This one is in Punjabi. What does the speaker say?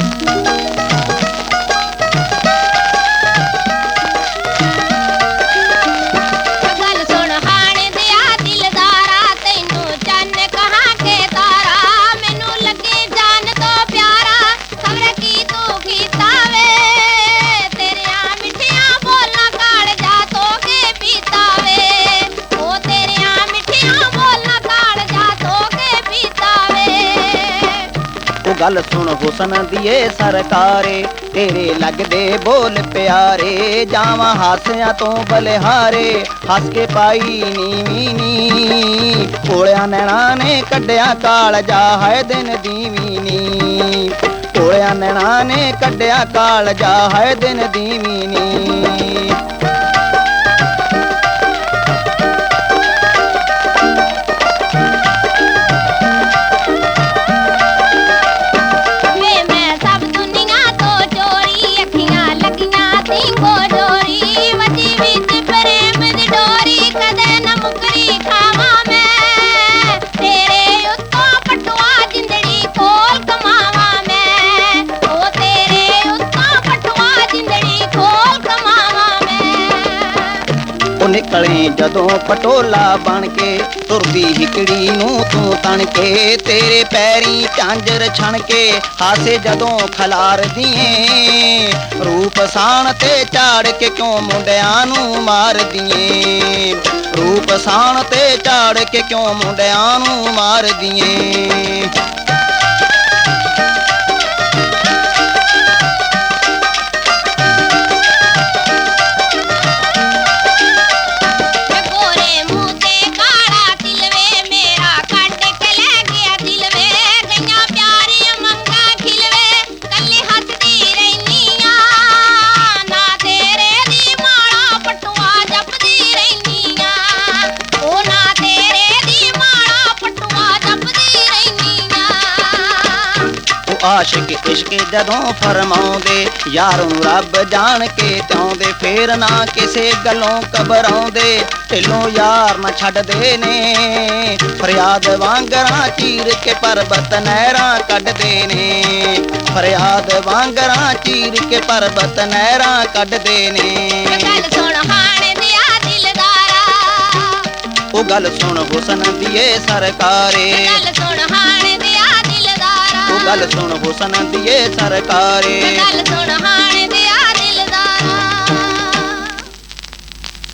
ਗੱਲ ਗੱਲ ਸੁਣ ਹੁਸਨ ਦੀਏ ਸਰਕਾਰੇ, ਤੇਰੇ ਲੱਗਦੇ ਬੋਲ ਪਿਆਰੇ, ਜਾਵਾਂ ਹਾਸਿਆਂ ਤੋਂ ਬਲਿਹਾਰੇ, ਹੱਸ ਕੇ ਪਾਈ ਨੀਵੀਂ ਨੀ ਕੋਲਿਆਂ ਨੈਣਾ ਨੇ ਕੱਢਿਆ ਕਾਲ, ਜਾ ਹੈ ਦਿਨ ਦੀਵੀਂ ਨੀ ਕੋਲਿਆਂ ਨੈਣਾ ਨੇ ਕੱਢਿਆ ਕਾਲ, ਜਾ ਹੈ ਦਿਨ ਦੀਵੀਂ ਨੀ ਨਿਕਲੇ ਜਦੋਂ ਪਟੋਲਾ ਬਣ ਕੇ ਤੁਰਦੀ ਹਿਕੜੀ ਨੂੰ ਤੂੰ ਤਣ ਕੇ ਤੇਰੇ ਪੈਰੀ ਝਾਂਜਰ ਛਣ ਕੇ ਹਾਸੇ ਜਦੋਂ ਖਲਾਰਦੀ ਏ ਰੂਪ ਸਾਣ ਤੇ ਝਾੜ ਕੇ ਕਿਉਂ ਮੁੰਡਿਆਂ ਨੂੰ ਮਾਰਦੀਏ ਰੂਪ ਸਾਣ ਤੇ ਝਾੜ ਕੇ ਕਿਉਂ ਮੁੰਡਿਆਂ ਨੂੰ ਮਾਰਦੀਏ ਆਸ਼ਿਕ ਇਸ਼ਕ ਜਦੋਂ ਫਰਮਾਉਂਦੇ ਯਾਰ ਨੂੰ ਰੱਬ ਜਾਣ ਕੇ ਚਾਉਂਦੇ ਫੇਰ ਨਾ ਕਿਸੇ ਗੱਲੋਂ ਘਬਰਾਉਂਦੇ। ਢਿੱਲੋਂ ਯਾਰ ਨਾ ਛੱਡਦੇ ਨੇ ਫਰਿਆਦ ਵਾਂਗਰਾਂ ਚੀਰ ਕੇ ਪਰਬਤ ਨਹਿਰਾਂ ਕੱਢਦੇ ਨੇ। ਫਰਿਆਦ ਵਾਂਗਰਾਂ ਚੀਰ ਕੇ ਪਰਬਤ ਨਹਿਰਾਂ ਕੱਢਦੇ ਨੇ। ਗੱਲ ਸੁਣ ਹਾਣੇ ਦਿਆ ਦਿਲਦਾਰਾ। ਉਹ ਗੱਲ ਸੁਣ ਹੁਸਨ ਦੀਏ ਸਰਕਾਰੇ। ਗੱਲ ਸੁਣ ਹਾਣੇ ਗੱਲ ਸੁਣ ਹੁਸਨ ਦੀਏ ਸਰਕਾਰੇ। ਗੱਲ